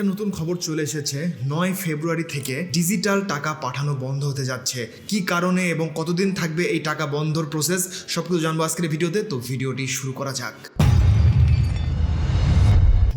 একটা নতুন খবর চলে এসেছে। নয় ফেব্রুয়ারি থেকে ডিজিটাল টাকা পাঠানো বন্ধ হতে যাচ্ছে। কি কারণে এবং কতদিন থাকবে এই টাকা বন্ধর প্রসেস সব কিছু জানব আজকের ভিডিওতে। তো ভিডিওটি শুরু করা যাক।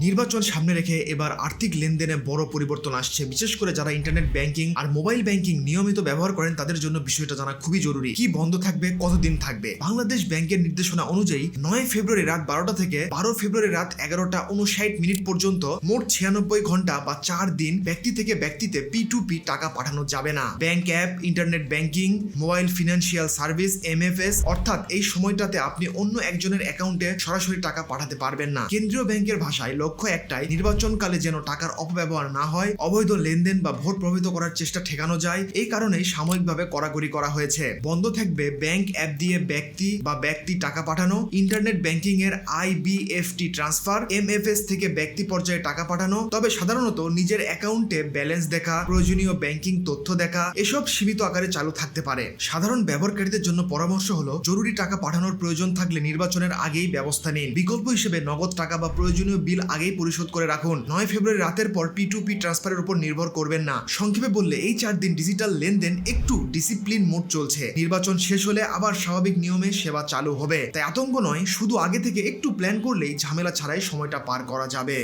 নির্বাচন সামনে রেখে এবার আর্থিক লেনদেনে বড় পরিবর্তন আসছে। বিশেষ করে যারা ইন্টারনেট ব্যাংকিং আর মোবাইল ব্যাংকিং নিয়মিত ব্যবহার করেন, তাদের জন্য বিষয়টা জানা খুবই জরুরি। কি বন্ধ থাকবে, কতদিন থাকবে? বাংলাদেশ ব্যাংকের নির্দেশনা অনুযায়ী নয় ফেব্রুয়ারি রাত বারোটা থেকে বারো ফেব্রুয়ারি রাত এগারোটা উনষাট মিনিট পর্যন্ত মোট ছিয়ানব্বই ঘণ্টা বা চার দিন ব্যক্তি থেকে ব্যক্তিতে পি টু পি টাকা পাঠানো যাবে না। Bank app internet banking mobile financial service MFS অর্থাৎ এই সময়টাতে আপনি অন্য একজনের অ্যাকাউন্টে সরাসরি টাকা পাঠাতে পারবেন না। কেন্দ্রীয় ব্যাংকের ভাষায় লক্ষ্য একটাই, নির্বাচনকালে যেন টাকার অপব্যবহার না হয়, অবৈধ লেনদেন বা ভোট প্রভাবিত করার চেষ্টা ঠেকানো যায়, এই কারণেই সাময়িকভাবে কড়াকড়ি করা হয়েছে। বন্ধ থাকবে ব্যাংক অ্যাপ দিয়ে ব্যক্তি বা ব্যক্তি টাকা পাঠানো, ইন্টারনেট ব্যাংকিং এর আইবিএফটি ট্রান্সফার এমএফএস থেকে ব্যক্তি পর্যায়ে টাকা পাঠানো, তবে সাধারণত নিজের অ্যাকাউন্টে ব্যালেন্স দেখা, প্রয়োজনীয় ব্যাংকিং তথ্য দেখা, এসব সীমিত আকারে চালু থাকতে পারে। সাধারণ ব্যবহারকারীদের জন্য পরামর্শ হলো, জরুরি টাকা পাঠানোর প্রয়োজন থাকলে নির্বাচনের আগেই ব্যবস্থা নিন। বিকল্প হিসেবে নগদ টাকা বা প্রয়োজনীয় বিল আগেই পরিশোধ করে রাখুন। নয় ফেব্রুয়ারি রাতের পর পি টু পি ট্রান্সফারের উপর নির্ভর করবেন না। সংক্ষেপে বললে, এই চার দিন ডিজিটাল লেনদেন একটু ডিসিপ্লিন মোড চলছে। নির্বাচন শেষ হলে আবার স্বাভাবিক নিয়মে সেবা চালু হবে। তাই আতঙ্ক নয়, শুধু আগে থেকে একটু প্ল্যান করলেই ঝামেলা ছাড়াই সময়টা পার করা যাবে।